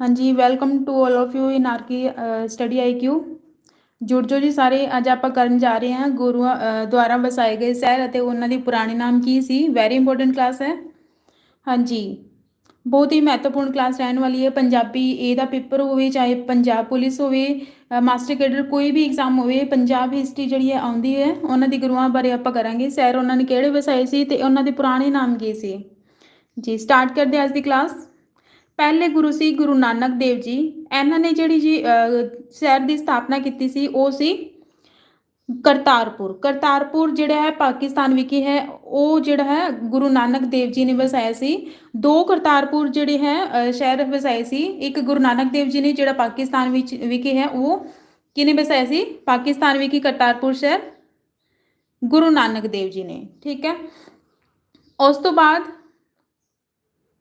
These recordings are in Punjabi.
ਹਾਂਜੀ welcome to all of you in ਆਰਕੀ study IQ ਜੁੜ ਜੋ ਜੀ ਸਾਰੇ, ਅੱਜ ਆਪਾਂ ਕਰਨ ਜਾ ਰਹੇ ਹਾਂ ਗੁਰੂਆਂ ਦੁਆਰਾ ਵਸਾਏ ਗਏ ਸ਼ਹਿਰ ਅਤੇ ਉਹਨਾਂ ਦੀ ਪੁਰਾਣੇ ਨਾਮ ਕੀ ਸੀ? ਵੈਰੀ ਇੰਪੋਰਟੈਂਟ ਕਲਾਸ ਹੈ। ਹਾਂਜੀ, ਬਹੁਤ ਹੀ ਮਹੱਤਵਪੂਰਨ ਕਲਾਸ ਰਹਿਣ ਵਾਲੀ ਹੈ। ਪੰਜਾਬੀ ਏ ਦਾ ਪੇਪਰ ਹੋਵੇ, ਚਾਹੇ ਪੰਜਾਬ ਪੁਲਿਸ ਹੋਵੇ ਮਾਸਟਰ ਕੇਡਰ ਕੋਈ ਵੀ ਐਗਜ਼ਾਮ ਹੋਵੇ, ਪੰਜਾਬ ਹਿਸਟਰੀ ਜਿਹੜੀ ਹੈ ਆਉਂਦੀ ਹੈ, ਉਹਨਾਂ ਦੀ ਗੁਰੂਆਂ ਬਾਰੇ ਆਪਾਂ ਕਰਾਂਗੇ। ਸ਼ਹਿਰ ਉਹਨਾਂ ਨੇ ਕਿਹੜੇ ਵਸਾਏ ਸੀ ਤੇ ਉਹਨਾਂ ਦੇ ਪੁਰਾਣੇ ਨਾਮ ਕੀ ਸੀ? ਜੀ ਸਟਾਰਟ ਕਰਦੇ ਅੱਜ ਦੀ ਕਲਾਸ ਪਹਿਲੇ ਗੁਰੂ ਸੀ ਗੁਰੂ ਨਾਨਕ ਦੇਵ ਜੀ ਇਹਨਾਂ ਨੇ ਜਿਹੜੀ ਜੀ ਅਹ, ਸ਼ਹਿਰ ਦੀ ਸਥਾਪਨਾ ਕੀਤੀ ਸੀ ਉਹ ਸੀ ਕਰਤਾਰਪੁਰ ਕਰਤਾਰਪੁਰ ਜਿਹੜਾ ਹੈ ਪਾਕਿਸਤਾਨ ਵਿਖੇ ਹੈ ਉਹ ਜਿਹੜਾ ਹੈ ਗੁਰੂ ਨਾਨਕ ਦੇਵ ਜੀ ਨੇ ਵਸਾਇਆ ਸੀ ਦੋ ਕਰਤਾਰਪੁਰ ਜਿਹੜੇ ਹੈ ਅਹ, ਸ਼ਹਿਰ ਵਸਾਏ ਸੀ ਇੱਕ ਗੁਰੂ ਨਾਨਕ ਦੇਵ ਜੀ ਨੇ ਜਿਹੜਾ ਪਾਕਿਸਤਾਨ ਵਿੱਚ ਵਿਖੇ ਹੈ ਉਹ ਕਿਹਨੇ ਵਸਾਇਆ ਸੀ ਪਾਕਿਸਤਾਨ ਵਿਖੇ ਕਰਤਾਰਪੁਰ ਸ਼ਹਿਰ ਗੁਰੂ ਨਾਨਕ ਦੇਵ ਜੀ ਨੇ ਠੀਕ ਹੈ ਉਸ ਤੋਂ ਬਾਅਦ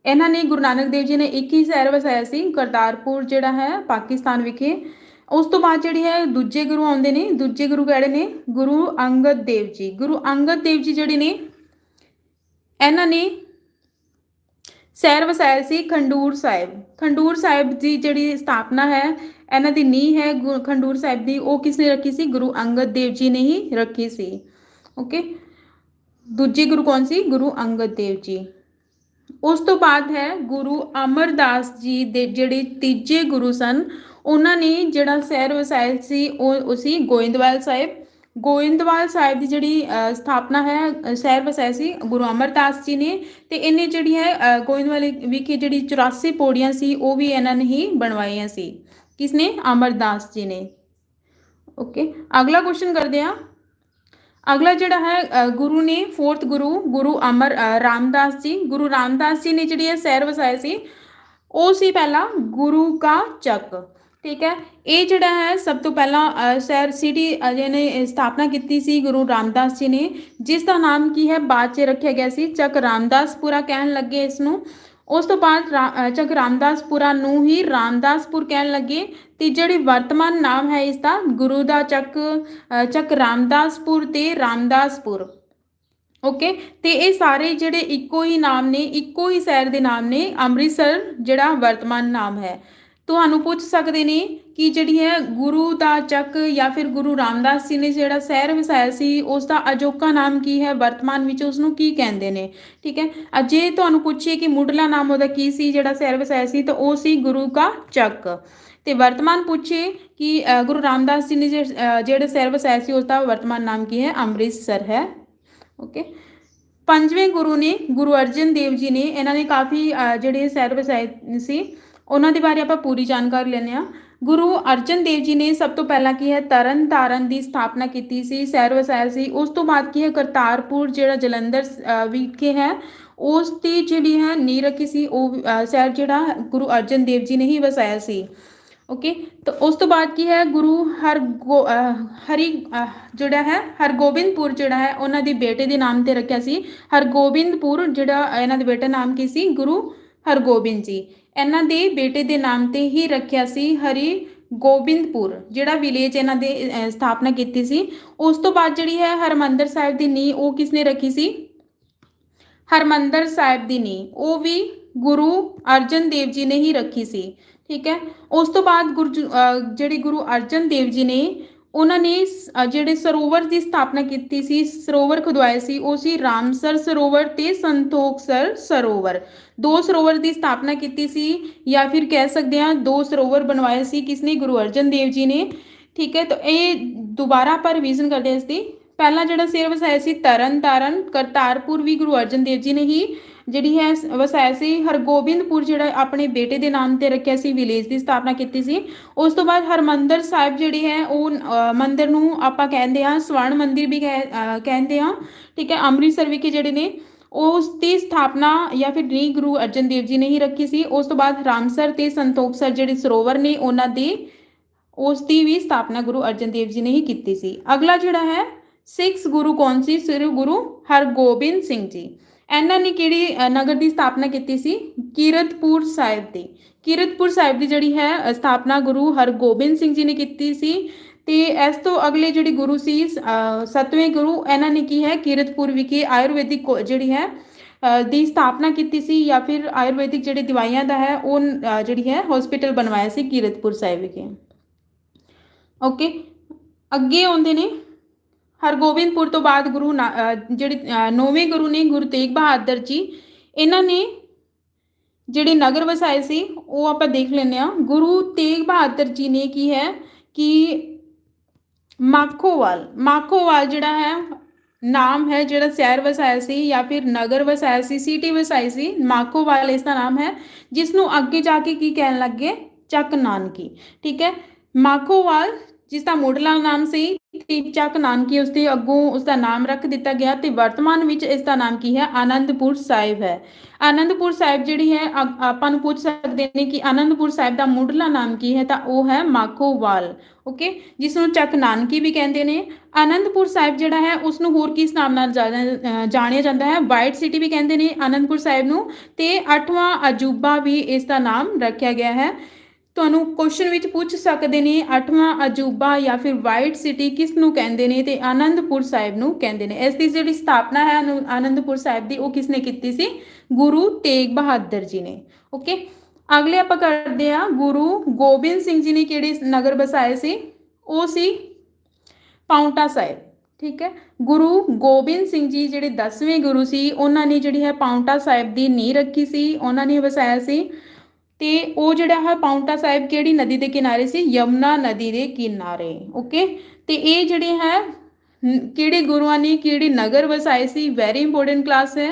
ਇਹਨਾਂ ਨੇ ਗੁਰੂ ਨਾਨਕ ਦੇਵ ਜੀ ਨੇ ਇੱਕ ਹੀ ਸ਼ਹਿਰ ਵਸਾਇਆ ਸੀ, ਕਰਤਾਰਪੁਰ ਜਿਹੜਾ ਹੈ, ਪਾਕਿਸਤਾਨ ਵਿਖੇ। ਉਸ ਤੋਂ ਬਾਅਦ ਜਿਹੜੀ ਹੈ, ਦੂਜੇ ਗੁਰੂ ਆਉਂਦੇ ਨੇ, ਦੂਜੇ ਗੁਰੂ ਕਿਹੜੇ ਨੇ? ਗੁਰੂ ਅੰਗਦ ਦੇਵ ਜੀ। ਗੁਰੂ ਅੰਗਦ ਦੇਵ ਜੀ ਜਿਹੜੇ ਨੇ, ਇਹਨਾਂ ਨੇ ਸੈਰ ਵਸਾਇਆ ਸੀ ਖੰਡੂਰ ਸਾਹਿਬ। ਖੰਡੂਰ ਸਾਹਿਬ ਦੀ ਜਿਹੜੀ ਸਥਾਪਨਾ ਹੈ, ਇਹਨਾਂ ਦੀ ਨੀਂਹ ਹੈ ਗੁ- ਖੰਡੂਰ ਸਾਹਿਬ ਦੀ, ਉਹ ਕਿਸ ਨੇ ਰੱਖੀ ਸੀ? ਗੁਰੂ ਅੰਗਦ ਦੇਵ ਜੀ ਨੇ ਹੀ ਰੱਖੀ ਸੀ। ਓਕੇ? ਦੂਜੇ ਗੁਰੂ ਕੌਣ ਸੀ? ਗੁਰੂ ਅੰਗਦ ਦੇਵ ਜੀ। ਉਸ ਤੋਂ ਬਾਅਦ ਹੈ ਗੁਰੂ ਅਮਰਦਾਸ ਜੀ ਦੇ ਜਿਹੜੇ ਤੀਜੇ ਗੁਰੂ ਸਨ ਉਹਨਾਂ ਨੇ ਜਿਹੜਾ ਸ਼ਹਿਰ ਵਸਾਇਆ ਸੀ ਉਹ ਉਹ ਸੀ ਗੋਇੰਦਵਾਲ ਸਾਹਿਬ। ਗੋਇੰਦਵਾਲ ਸਾਹਿਬ ਦੀ ਜਿਹੜੀ ਸਥਾਪਨਾ ਹੈ ਅ, ਸ਼ਹਿਰ ਵਸਾਇਆ ਸੀ ਗੁਰੂ ਅਮਰਦਾਸ ਜੀ ਨੇ। ਤੇ ਇਹਨੇ ਜਿਹੜੀ ਹੈ ਗੋਇੰਦਵਾਲ ਵਿਖੇ ਜਿਹੜੀ 84 ਪੌੜੀਆਂ ਸੀ ਉਹ ਵੀ ਇਹਨਾਂ ਨੇ ਹੀ ਬਣਵਾਈਆਂ ਸੀ। ਕਿਸਨੇ? ਅਮਰਦਾਸ ਜੀ ਨੇ। ਓਕੇ ਅਗਲਾ ਕੁਐਸਚਨ ਕਰਦੇ ਹਾਂ। ਅਗਲਾ ਜਿਹੜਾ ਹੈ ਗੁਰੂ ਨੇ ਫੋਰਥ ਗੁਰੂ ਗੁਰੂ ਅਮਰ ਰਾਮਦਾਸ ਜੀ, ਗੁਰੂ ਰਾਮਦਾਸ ਜੀ ਨੇ ਜਿਹੜੀ ਹੈ ਸੈਰ ਵਸਾਏ ਸੀ, ਉਹ ਸੀ ਪਹਿਲਾ ਗੁਰੂ ਕਾ ਚੱਕ। ਠੀਕ ਹੈ? ਇਹ ਜਿਹੜਾ ਹੈ, ਸਭ ਤੋਂ ਪਹਿਲਾਂ ਸੈਰ ਸ਼ਹਿਰ ਸਿਟੀ ਜਿਹਨੇ ਸਥਾਪਨਾ ਕੀਤੀ ਸੀ ਗੁਰੂ ਰਾਮਦਾਸ ਜੀ ਨੇ, ਜਿਸ ਦਾ ਨਾਮ ਕੀ ਹੈ, ਬਾਅਦ 'ਚ ਰੱਖਿਆ ਗਿਆ ਸੀ, ਚੱਕ ਰਾਮਦਾਸਪੁਰਾ ਕਹਿਣ ਲੱਗੇ ਇਸ ਨੂੰ। ਉਸ ਤੋਂ ਬਾਅਦ ਰਾ- ਚੱਕ ਰਾਮਦਾਸਪੁਰਾ ਨੂੰ ਹੀ ਰਾਮਦਾਸਪੁਰ ਕਹਿਣ ਲੱਗੇ ਤੇ ਜਿਹੜੀ ਵਰਤਮਾਨ ਨਾਮ ਹੈ ਇਸ ਦਾ ਗੁਰੂ ਦਾ ਚੱਕ ਚੱਕ ਰਾਮਦਾਸਪੁਰ ਤੇ ਰਾਮਦਾਸਪੁਰ। ਓਕੇ ਤੇ ਇਹ ਸਾਰੇ ਜਿਹੜੇ ਇੱਕੋ ਹੀ ਨਾਮ ਨੇ, ਇੱਕੋ ਹੀ ਸ਼ਹਿਰ ਦੇ ਨਾਮ ਨੇ, ਅੰਮ੍ਰਿਤਸਰ ਜਿਹੜਾ ਵਰਤਮਾਨ ਨਾਮ ਹੈ। ਤੁਹਾਨੂੰ ਪੁੱਛ ਸਕਦੇ ਨੇ ਕਿ ਜਿਹੜੀ ਹੈ ਗੁਰੂ ਦਾ ਚੱਕ ਜਾਂ ਫਿਰ ਗੁਰੂ ਰਾਮਦਾਸ ਜੀ ਨੇ ਜਿਹੜਾ ਸ਼ਹਿਰ ਵਸਾਇਆ ਸੀ, ਉਸ ਦਾ ਅਜੋਕਾ ਨਾਮ ਕੀ ਹੈ? ਵਰਤਮਾਨ ਵਿੱਚ ਉਸ ਨੂੰ ਕੀ ਕਹਿੰਦੇ ਨੇ? ਠੀਕ ਹੈ? ਅਜੇ ਤੁਹਾਨੂੰ ਪੁੱਛੀਏ ਕਿ ਮੁੱਢਲਾ ਨਾਮ ਉਹਦਾ ਕੀ ਸੀ, ਜਿਹੜਾ ਸ਼ਹਿਰ ਵਸਾਇਆ ਸੀ, ਤਾਂ ਉਹ ਸੀ ਗੁਰੂ ਕਾ ਚੱਕ। ਤੇ ਵਰਤਮਾਨ ਪੁੱਛੇ ਕਿ ਗੁਰੂ ਰਾਮਦਾਸ ਜੀ ਨੇ ਜੇ- ਜਿਹੜਾ ਸ਼ਹਿਰ ਵਸਾਇਆ ਸੀ, ਉਸ ਦਾ ਵਰਤਮਾਨ ਨਾਮ ਕੀ ਹੈ? ਅੰਮ੍ਰਿਤਸਰ ਹੈ। ਓਕੇ? ਪੰਜਵੇਂ ਗੁਰੂ ਨੇ ਗੁਰੂ ਅਰਜਨ ਦੇਵ ਜੀ ਨੇ, ਇਹਨਾਂ ਨੇ ਕਾਫੀ ਜਿਹੜੇ ਸੈਰ ਵਸਾਏ ਸੀ ਉਹਨਾਂ ਦੇ ਬਾਰੇ ਆਪਾਂ ਪੂਰੀ ਜਾਣਕਾਰੀ ਲੈਂਦੇ ਆ ਗੁਰੂ ਅਰਜਨ ਦੇਵ ਜੀ ਨੇ ਸਭ ਤੋਂ ਪਹਿਲਾਂ ਕੀ ਹੈ, ਤਰਨ ਤਾਰਨ ਦੀ ਸਥਾਪਨਾ ਕੀਤੀ ਸੀ, ਸੈਰ ਵਸਾਇਆ ਸੀ। ਉਸ ਤੋਂ ਬਾਅਦ ਕੀ ਹੈ, ਕਰਤਾਰਪੁਰ ਜਿਹੜਾ ਜਲੰਧਰ ਵਿਖੇ ਹੈ, ਉਸ ਦੀ ਜਿਹੜੀ ਹੈ ਨੀਂਹ ਰੱਖੀ ਸੀ, ਉਹ ਸੈਰ ਜਿਹੜਾ ਗੁਰੂ ਅਰਜਨ ਦੇਵ ਜੀ ਨੇ ਹੀ ਵਸਾਇਆ ਸੀ। ਓਕੇ ਤਾਂ ਉਸ ਤੋਂ ਬਾਅਦ ਕੀ ਹੈ, ਗੁਰੂ ਹਰ ਹਰੀ ਜਿਹੜਾ ਹੈ, ਹਰਗੋਬਿੰਦਪੁਰ ਜਿਹੜਾ ਹੈ, ਉਹਨਾਂ ਦੇ ਬੇਟੇ ਦੇ ਨਾਮ ਤੇ ਰੱਖਿਆ ਸੀ। ਹਰਗੋਬਿੰਦਪੁਰ ਜਿਹੜਾ, ਇਹਨਾਂ ਦੇ ਬੇਟੇ ਨਾਮ ਕੀ ਸੀ? ਗੁਰੂ ਹਰਗੋਬਿੰਦ ਜੀ। ਇਹਨਾਂ ਦੇ ਬੇਟੇ ਦੇ ਨਾਮ ਤੇ ਹੀ ਰੱਖਿਆ ਸੀ ਹਰੀ ਗੋਬਿੰਦਪੁਰ, ਜਿਹੜਾ ਵਿਲੇਜ ਇਹਨਾਂ ਦੇ ਸਥਾਪਨਾ ਕੀਤੀ ਸੀ। ਉਸ ਤੋਂ ਬਾਅਦ ਜਿਹੜੀ ਹੈ ਹਰਮੰਦਰ ਸਾਹਿਬ ਦੀ ਨੀਂਹ ਉਹ ਕਿਸਨੇ ਰੱਖੀ ਸੀ? ਹਰਮੰਦਰ ਸਾਹਿਬ ਦੀ ਨੀਂਹ, ਉਹ ਵੀ ਗੁਰੂ ਅਰਜਨ ਦੇਵ ਜੀ ਨੇ ਹੀ ਰੱਖੀ ਸੀ, ਠੀਕ ਹੈ। ਉਸ ਤੋਂ ਬਾਅਦ ਗੁਰੂ ਜੀ- ਜਿਹੜੇ ਗੁਰੂ ਅਰਜਨ ਦੇਵ ਜੀ ਨੇ ਉਹਨਾਂ ਨੇ ਸ- ਜਿਹੜੇ ਸਰੋਵਰ ਦੀ ਸਥਾਪਨਾ ਕੀਤੀ ਸੀ, ਸਰੋਵਰ ਖੁਦਵਾਏ ਸੀ, ਉਹ ਸੀ ਰਾਮਸਰ ਸਰੋਵਰ ਤੇ ਸੰਤੋਖਸਰ ਸਰੋਵਰ। ਦੋ ਸਰੋਵਰ ਦੀ ਸਥਾਪਨਾ ਕੀਤੀ ਸੀ, ਜਾਂ ਫਿਰ ਕਹਿ ਸਕਦੇ ਹਾਂ ਦੋ ਸਰੋਵਰ ਬਣਵਾਏ ਸੀ, ਕਿਸਨੇ? ਗੁਰੂ ਅਰਜਨ ਦੇਵ ਜੀ ਨੇ। ਠੀਕ ਹੈ, ਤਾਂ ਇਹ ਦੁਬਾਰਾ ਆਪਾਂ ਰਿਵੀਜ਼ਨ ਕਰਦੇ ਹਾਂ ਇਸ ਦੀ। ਪਹਿਲਾ ਜਿਹੜਾ ਸ਼ੇਰ ਵਸਾਇਆ ਸੀ, ਤਰਨ ਤਾਰਨ, ਕਰਤਾਰਪੁਰ ਵੀ ਗੁਰੂ ਅਰਜਨ ਦੇਵ ਜੀ ਨੇ ਹੀ ਜਿਹੜੀ ਹੈ ਵਸਾਇਆ ਸੀ ਹਰਗੋਬਿੰਦਪੁਰ ਜਿਹੜਾ ਆਪਣੇ ਬੇਟੇ ਦੇ ਨਾਮ ਤੇ ਰੱਖਿਆ ਸੀ ਵਿਲੇਜ ਦੀ ਸਥਾਪਨਾ ਕੀਤੀ ਸੀ। ਉਸ ਤੋਂ ਬਾਅਦ ਹਰਮੰਦਰ ਸਾਹਿਬ ਜਿਹੜੀ ਹੈ ਉਹ ਅ, ਮੰਦਿਰ ਨੂੰ ਆਪਾਂ ਕਹਿੰਦੇ ਆ ਸਵਰਨ ਮੰਦਿਰ ਵੀ ਕਹਿ- ਕਹਿੰਦੇ ਆ ਠੀਕ ਹੈ ਅੰਮ੍ਰਿਤਸਰ ਵਿਖੇ ਜਿਹੜੇ ਨੇ ਉਸ ਦੀ ਸਥਾਪਨਾ ਜਾਂ ਫਿਰ ਨੀ ਗੁਰੂ ਅਰਜਨ ਦੇਵ ਜੀ ਨੇ ਹੀ ਰੱਖੀ ਸੀ। ਉਸ ਤੋਂ ਬਾਅਦ ਰਾਮਸਰ ਤੇ ਸੰਤੋਖਸਰ ਜਿਹੜੇ ਸਰੋਵਰ ਨੇ ਉਹਨਾਂ ਦੀ ਉਸ ਦੀ ਵੀ ਸਥਾਪਨਾ ਗੁਰੂ ਅਰਜਨ ਦੇਵ ਜੀ ਨੇ ਹੀ ਕੀਤੀ ਸੀ। ਅਗਲਾ ਜਿਹੜਾ ਹੈ ਸਿਕਸ ਗੁਰੂ ਕੌਣ ਸੀ? ਸ੍ਰੀ ਗੁਰੂ ਹਰਗੋਬਿੰਦ ਸਿੰਘ ਜੀ। ਇਹਨਾਂ ਨੇ ਕਿਹੜੀ ਨਗਰ ਦੀ ਸਥਾਪਨਾ ਕੀਤੀ ਸੀ? ਕੀਰਤਪੁਰ ਸਾਹਿਬ ਦੀ। ਕੀਰਤਪੁਰ ਸਾਹਿਬ ਦੀ ਜਿਹੜੀ ਹੈ ਸਥਾਪਨਾ ਗੁਰੂ ਹਰਗੋਬਿੰਦ ਸਿੰਘ ਜੀ ਨੇ ਕੀਤੀ ਸੀ ਤੇ ਇਸ ਤੋਂ ਅਗਲੇ ਜਿਹੜੇ ਗੁਰੂ ਸੀ ਅ, ਸੱਤਵੇਂ ਗੁਰੂ ਇਹਨਾਂ ਨੇ ਕੀ ਹੈ ਕੀਰਤਪੁਰ ਵਿਖੇ ਆਯੁਰਵੈਦਿਕ ਕੋ- ਜਿਹੜੀ ਹੈ ਦੀ ਸਥਾਪਨਾ ਕੀਤੀ ਸੀ ਜਾਂ ਫਿਰ ਆਯੁਰਵੈਦਿਕ ਜਿਹੜੇ ਦਵਾਈਆਂ ਦਾ ਹੈ ਉਹ ਜਿਹੜੀ ਹੈ ਹਸਪੀਟਲ ਬਣਵਾਇਆ ਸੀ ਕੀਰਤਪੁਰ ਸਾਹਿਬ ਵਿਖੇ। ਓਕੇ ਅੱਗੇ ਆਉਂਦੇ ਨੇ ਹਰਗੋਬਿੰਦਪੁਰ ਤੋਂ ਬਾਅਦ ਗੁਰੂ ਨਾ- ਜਿਹੜੇ ਨੌਵੇਂ ਗੁਰੂ ਨੇ ਗੁਰੂ ਤੇਗ ਬਹਾਦਰ ਜੀ, ਇਹਨਾਂ ਨੇ ਜਿਹੜੇ ਨਗਰ ਵਸਾਏ ਸੀ, ਉਹ ਆਪਾਂ ਦੇਖ ਲੈਂਦੇ ਆ ਗੁਰੂ ਤੇਗ ਬਹਾਦਰ ਜੀ ਨੇ ਕੀ ਹੈ ਕਿ ਮਾਖੋਵਾਲ ਮਾਖੋਵਾਲ ਜਿਹੜਾ ਹੈ, ਨਾਮ ਹੈ ਜਿਹੜਾ ਸ਼ਹਿਰ ਵਸਾਇਆ ਸੀ ਜਾਂ ਫਿਰ ਨਗਰ ਵਸਾਇਆ ਸੀ ਸਿਟੀ ਵਸਾਈ ਸੀ, ਮਾਖੋਵਾਲ ਇਸ ਦਾ ਨਾਮ ਹੈ ਜਿਸ ਨੂੰ ਅੱਗੇ ਜਾ ਕੇ ਕੀ ਕਹਿਣ ਲੱਗੇ? ਚੱਕ ਨਾਨਕੀ। ਠੀਕ ਹੈ? ਮਾਖੋਵਾਲ ਜਿਸ ਦਾ ਮੁੱਢਲਾ ਨਾਮ ਸੀ ਤੇ ਚੱਕ ਨਾਨਕੀ ਉਸ ਦੇ ਅੱਗੋਂ ਉਸ ਦਾ ਨਾਮ ਰੱਖ ਦਿੱਤਾ ਗਿਆ ਤੇ ਵਰਤਮਾਨ ਵਿੱਚ ਇਸ ਦਾ ਨਾਮ ਕੀ ਹੈ? ਆਨੰਦਪੁਰ ਸਾਹਿਬ ਹੈ। ਆਨੰਦਪੁਰ ਸਾਹਿਬ ਜਿਹੜੀ ਹੈ ਆਪਾਂ ਨੂੰ ਪੁੱਛ ਸਕਦੇ ਨੇ ਕਿ ਆਨੰਦਪੁਰ ਸਾਹਿਬ ਦਾ ਮੁੱਢਲਾ ਨਾਮ ਕੀ ਹੈ ਤਾਂ ਉਹ ਹੈ ਮਾਖੋਵਾਲ, ਓਕੇ? ਜਿਸ ਨੂੰ ਚੱਕ ਨਾਨਕੀ ਵੀ ਕਹਿੰਦੇ ਨੇ। ਆਨੰਦਪੁਰ ਸਾਹਿਬ ਜਿਹੜਾ ਹੈ ਉਸ ਨੂੰ ਹੋਰ ਕਿਸ ਨਾਮ ਨਾਲ ਜਾਣਿਆ ਜਾਣਿਆ ਜਾਂਦਾ ਹੈ? ਵਾਈਟ ਸਿਟੀ ਵੀ ਕਹਿੰਦੇ ਨੇ ਆਨੰਦਪੁਰ ਸਾਹਿਬ ਨੂੰ ਤੇ ਅੱਠਵਾਂ ਅਜੂਬਾ ਵੀ ਇਸ ਦਾ ਨਾਮ ਰੱਖਿਆ ਗਿਆ ਹੈ। ਤੁਹਾਨੂੰ ਕੁਐਸਚਨ ਵਿੱਚ ਪੁੱਛ ਸਕਦੇ ਨੇ, ਅੱਠਵਾਂ ਅਜੂਬਾ ਜਾਂ ਫਿਰ ਵਾਈਟ ਸਿਟੀ ਕਿਸ ਨੂੰ ਕਹਿੰਦੇ ਨੇ ਤੇ ਆਨੰਦਪੁਰ ਸਾਹਿਬ ਨੂੰ ਕਹਿੰਦੇ ਨੇ। ਇਸ ਦੀ ਜਿਹੜੀ ਸਥਾਪਨਾ ਹੈ ਅਨੁ- ਆਨੰਦਪੁਰ ਸਾਹਿਬ ਦੀ, ਉਹ ਕਿਸ ਨੇ ਕੀਤੀ ਸੀ? ਗੁਰੂ ਤੇਗ ਬਹਾਦਰ ਜੀ ਨੇ। ਓਕੇ ਅਗਲੇ ਆਪਾਂ ਕਰਦੇ ਆ ਗੁਰੂ ਗੋਬਿੰਦ ਸਿੰਘ ਜੀ ਨੇ ਕਿਹੜੇ ਨਗਰ ਬਸਾਏ ਸੀ? ਉਹ ਸੀ ਪਾਉਂਟਾ ਸਾਹਿਬ। ਠੀਕ ਹੈ? ਗੁਰੂ ਗੋਬਿੰਦ ਸਿੰਘ ਜੀ ਜਿਹੜੇ 10ਵੇਂ ਗੁਰੂ ਸੀ, ਉਹਨਾਂ ਨੇ ਜਿਹੜੀ ਹੈ ਪਾਉਂਟਾ ਸਾਹਿਬ ਦੀ ਨੀਂਹ ਰੱਖੀ ਸੀ, ਉਹਨਾਂ ਨੇ ਵਸਾਇਆ ਸੀ। ਤੇ ਉਹ ਜਿਹੜਾ ਹੈ ਪਾਉਂਟਾ ਸਾਹਿਬ ਕਿਹੜੀ ਨਦੀ ਦੇ ਕਿਨਾਰੇ ਸੀ? ਯਮਨਾ ਨਦੀ ਦੇ ਕਿਨਾਰੇ ਓਕੇ ਤੇ ਇਹ ਜਿਹੜੇ ਹੈ ਕਿਹੜੇ ਗੁਰੂਆਂ ਨੇ ਕਿਹੜੇ ਨਗਰ ਵਸਾਏ ਸੀ? ਵੈਰੀ ਇੰਪੋਰਟੈਂਟ ਕਲਾਸ ਹੈ।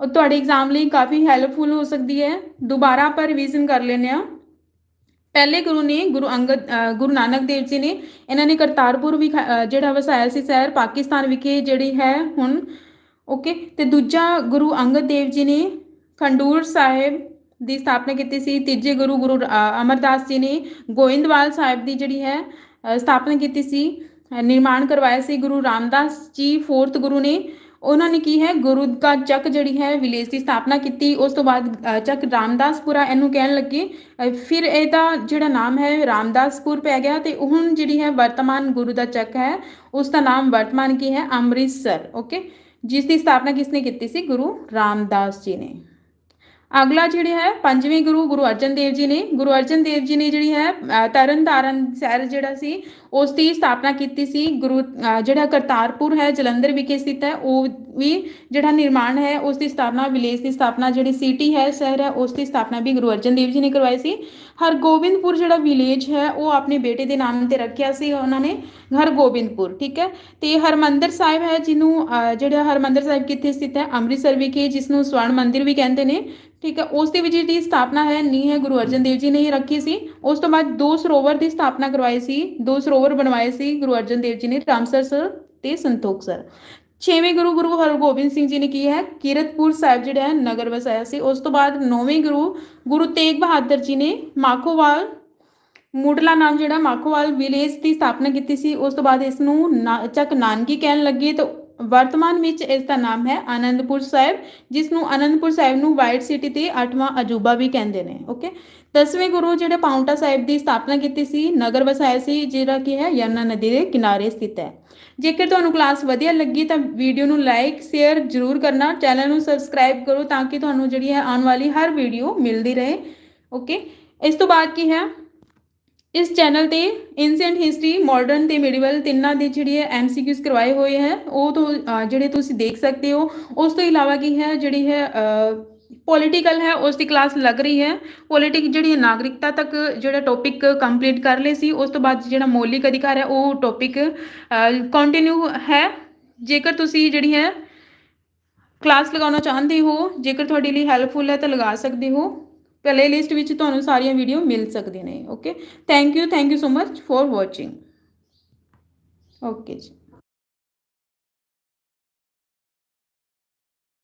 ਉਹ ਤੁਹਾਡੇ ਐਗਜ਼ਾਮ ਲਈ ਕਾਫੀ ਹੈਲਪਫੁਲ ਹੋ ਸਕਦੀ ਹੈ। ਦੁਬਾਰਾ ਆਪਾਂ ਰਿਵੀਜ਼ਨ ਕਰ ਲੈਂਦੇ ਆ ਪਹਿਲੇ ਗੁਰੂ ਨੇ ਗੁਰੂ ਅੰਗਦ ਗੁਰੂ ਨਾਨਕ ਦੇਵ ਜੀ ਨੇ ਇਹਨਾਂ ਨੇ ਕਰਤਾਰਪੁਰ ਵੀ ਜਿਹੜਾ ਵਸਾਇਆ ਸੀ ਸ਼ਹਿਰ ਪਾਕਿਸਤਾਨ ਵਿਖੇ ਜਿਹੜੀ ਹੈ ਹੁਣ ਓਕੇ ਤੇ ਦੂਜਾ ਗੁਰੂ ਅੰਗਦ ਦੇਵ ਜੀ ਨੇ ਖੰਡੂਰ ਸਾਹਿਬ ਦੀ ਸਥਾਪਨਾ ਕੀਤੀ ਸੀ। ਤੀਜੇ ਗੁਰੂ ਗੁਰੂ ਅਮਰਦਾਸ ਜੀ ਨੇ ਗੋਇੰਦਵਾਲ ਸਾਹਿਬ ਦੀ ਜਿਹੜੀ ਹੈ ਸਥਾਪਨਾ ਕੀਤੀ ਸੀ। ਨਿਰਮਾਣ ਕਰਵਾਇਆ ਸੀ। ਗੁਰੂ ਰਾਮਦਾਸ ਜੀ ਫੋਰਥ ਗੁਰੂ ਨੇ। ਉਹਨਾਂ ਨੇ ਕੀ ਹੈ, ਗੁਰੂ ਕਾ ਚੱਕ ਜਿਹੜੀ ਹੈ, ਵਿਲੇਜ ਦੀ ਸਥਾਪਨਾ ਕੀਤੀ। ਉਸ ਤੋਂ ਬਾਅਦ ਚੱਕ ਰਾਮਦਾਸਪੁਰਾ ਇਹਨੂੰ ਕਹਿਣ ਲੱਗੇ। ਫਿਰ ਇਹਦਾ ਜਿਹੜਾ ਨਾਮ ਹੈ, ਰਾਮਦਾਸਪੁਰ ਪੈ ਗਿਆ ਤੇ ਹੁਣ ਜਿਹੜੀ ਹੈ, ਵਰਤਮਾਨ ਗੁਰੂ ਦਾ ਚੱਕ ਹੈ, ਉਸ ਦਾ ਨਾਮ ਵਰਤਮਾਨ ਕੀ ਹੈ, ਅੰਮ੍ਰਿਤਸਰ। ਓਕੇ? ਜਿਸ ਦੀ ਸਥਾਪਨਾ ਕਿਸ ਨੇ ਕੀਤੀ ਸੀ? ਗੁਰੂ ਰਾਮਦਾਸ ਜੀ ਨੇ। ਅਗਲਾ ਜਿਹੜਾ ਹੈ ਪੰਜਵੇਂ ਗੁਰੂ ਗੁਰੂ ਅਰਜਨ ਦੇਵ ਜੀ ਨੇ ਗੁਰੂ ਅਰਜਨ ਦੇਵ ਜੀ ਨੇ ਜਿਹੜੀ ਹੈ ਅ, ਤਰਨ ਤਾਰਨ ਸ਼ਹਿਰ ਜਿਹੜਾ ਸੀ ਉਸ ਦੀ ਸਥਾਪਨਾ ਕੀਤੀ ਸੀ। ਗੁਰੂ ਜਿਹੜਾ ਕਰਤਾਰਪੁਰ ਹੈ ਜਲੰਧਰ ਵਿਖੇ ਸਥਿਤ ਹੈ ਉਹ ਵੀ ਜਿਹੜਾ ਨਿਰਮਾਣ ਹੈ ਉਸ ਦੀ ਸਥਾਪਨਾ ਵਿਲੇਜ ਦੀ ਸਥਾਪਨਾ ਜਿਹੜੀ ਸਿਟੀ ਹੈ ਸ਼ਹਿਰ ਹੈ ਉਸ ਦੀ ਸਥਾਪਨਾ ਵੀ ਗੁਰੂ ਅਰਜਨ ਦੇਵ ਜੀ ਨੇ ਕਰਵਾਈ ਸੀ। ਹਰਗੋਬਿੰਦਪੁਰ ਜਿਹੜਾ ਵਿਲੇਜ ਹੈ ਉਹ ਆਪਣੇ ਬੇਟੇ ਦੇ ਨਾਮ ਤੇ ਰੱਖਿਆ ਸੀ ਉਹਨਾਂ ਨੇ ਹਰਗੋਬਿੰਦਪੁਰ ਠੀਕ ਹੈ? ਤੇ ਹਰਮੰਦਰ ਸਾਹਿਬ ਹੈ ਜਿਹਨੂੰ ਜਿਹੜਾ ਹਰਮੰਦਰ ਸਾਹਿਬ ਕਿੱਥੇ ਸਥਿਤ ਹੈ ਅੰਮ੍ਰਿਤਸਰ ਵਿਖੇ ਜਿਸ ਨੂੰ ਸਵਰਨ ਮੰਦਿਰ ਵੀ ਕਹਿੰਦੇ ਨੇ ਠੀਕ ਹੈ, ਉਸ ਦੇ ਵਿੱਚ ਜਿਹੜੀ ਸਥਾਪਨਾ ਹੈ, ਨੀ ਹੈ, ਗੁਰੂ ਅਰਜਨ ਦੇਵ ਜੀ ਨੇ ਹੀ ਰੱਖੀ ਸੀ। ਉਸ ਤੋਂ ਬਾਅਦ ਦੋ ਸਰੋਵਰ ਦੀ ਸਥਾਪਨਾ ਕਰਵਾਈ ਸੀ, ਦੋ ਸਰੋਵਰ ਬਣਵਾਏ ਸੀ, ਗੁਰੂ ਅਰਜਨ ਦੇਵ ਜੀ ਨੇ ਰਾਮਸਰ ਸਰ ਤੇ ਸੰਤੋਖਸਰ ਛੇਵੇਂ ਗੁਰੂ ਗੁਰੂ ਹਰਗੋਬਿੰਦ ਸਿੰਘ ਜੀ ਨੇ ਕੀ ਹੈ, ਕੀਰਤਪੁਰ ਸਾਹਿਬ ਜਿਹੜਾ ਹੈ, ਨਗਰ ਵਸਾਇਆ ਸੀ। ਉਸ ਤੋਂ ਬਾਅਦ ਨੌਵੇਂ ਗੁਰੂ ਗੁਰੂ ਤੇਗ ਬਹਾਦਰ ਜੀ ਨੇ ਮਾਖੋਵਾਲ, ਮੁੱਢਲਾ ਨਾਮ ਜਿਹੜਾ ਮਾਖੋਵਾਲ ਵਿਲੇਜ ਦੀ ਸਥਾਪਨਾ ਕੀਤੀ ਸੀ। ਉਸ ਤੋਂ ਬਾਅਦ ਇਸ ਨੂੰ ਨਾ- ਚੱਕ ਨਾਨਕੀ ਕਹਿਣ ਲੱਗੇ ਤਾਂ ਵਰਤਮਾਨ ਵਿੱਚ ਇਸ ਦਾ ਨਾਮ ਹੈ ਆਨੰਦਪੁਰ ਸਾਹਿਬ ਜਿਸ ਨੂੰ ਆਨੰਦਪੁਰ ਸਾਹਿਬ ਨੂੰ ਵਾਈਟ ਸਿਟੀ ਤੇ ਅੱਠਵਾਂ ਅਜੂਬਾ ਵੀ ਕਹਿੰਦੇ ਨੇ ਓਕੇ ਦਸਵੇਂ ਗੁਰੂ ਜਿਹੜੇ ਪਾਉਂਟਾ ਸਾਹਿਬ ਦੀ ਸਥਾਪਨਾ ਕੀਤੀ ਸੀ, ਨਗਰ ਵਸਾਇਆ ਸੀ, ਜਿਹੜਾ ਕੀ ਹੈ ਯਮਨਾ ਨਦੀ ਦੇ ਕਿਨਾਰੇ ਸਥਿਤ ਹੈ। ਜੇਕਰ ਤੁਹਾਨੂੰ ਕਲਾਸ ਵਧੀਆ ਲੱਗੀ ਤਾਂ ਵੀਡੀਓ ਨੂੰ ਲਾਈਕ ਸ਼ੇਅਰ ਜ਼ਰੂਰ ਕਰਨਾ ਚੈਨਲ ਨੂੰ ਸਬਸਕ੍ਰਾਈਬ ਕਰੋ ਤਾਂ ਕਿ ਤੁਹਾਨੂੰ ਜਿਹੜੀ ਹੈ ਆਉਣ ਵਾਲੀ ਹਰ ਵੀਡੀਓ ਮਿਲਦੀ ਰਹੇ ਓਕੇ ਇਸ ਤੋਂ ਬਾਅਦ ਕੀ ਹੈ? ਇਸ ਚੈਨਲ ਤੇ ਐਂਸ਼ੀਅੰਟ ਹਿਸਟਰੀ ਮਾਡਰਨ ਤੇ ਮੈਡੀਵਲ ਤਿੰਨਾਂ ਦੇ ਜਿਹੜੇ ਹੈ ਐਮਸੀਕਿਊਜ਼ ਕਰਵਾਏ ਹੋਏ ਹੈ, ਉਹ ਤੋਂ ਜਿਹੜੇ ਤੁਸੀਂ ਦੇਖ ਸਕਦੇ ਹੋ, ਉਸ ਤੋਂ ਇਲਾਵਾ ਕੀ ਹੈ, ਜਿਹੜੀ ਹੈ ਪੋਲੀਟੀਕਲ ਹੈ, ਉਸ ਦੀ ਕਲਾਸ ਲੱਗ ਰਹੀ ਹੈ। ਪੋਲੀਟਿਕ ਜਿਹੜੀ ਹੈ, ਨਾਗਰਿਕਤਾ ਤੱਕ ਜਿਹੜਾ ਟੌਪਿਕ ਕੰਪਲੀਟ ਕਰ ਲਏ ਸੀ, ਉਸ ਤੋਂ ਬਾਅਦ ਜਿਹੜਾ ਮੌਲਿਕ ਅਧਿਕਾਰ ਹੈ, ਉਹ ਟੌਪਿਕ ਕੰਟੀਨਿਊ ਹੈ। ਜੇਕਰ ਤੁਸੀਂ ਜਿਹੜੀ ਹੈ ਕਲਾਸ ਲਗਾਉਣਾ ਚਾਹੁੰਦੇ ਹੋ, ਜੇਕਰ ਤੁਹਾਡੇ ਲਈ ਹੈਲਪਫੁਲ ਹੈ, ਤਾਂ ਲਗਾ ਸਕਦੇ ਹੋ। ਪਲੇ ਲਿਸਟ ਵਿੱਚ ਤੁਹਾਨੂੰ ਸਾਰੀਆਂ ਵੀਡੀਓ ਮਿਲ ਸਕਦੀਆਂ ਨੇ okay thank you thank you so much for watching okay ਜੀ।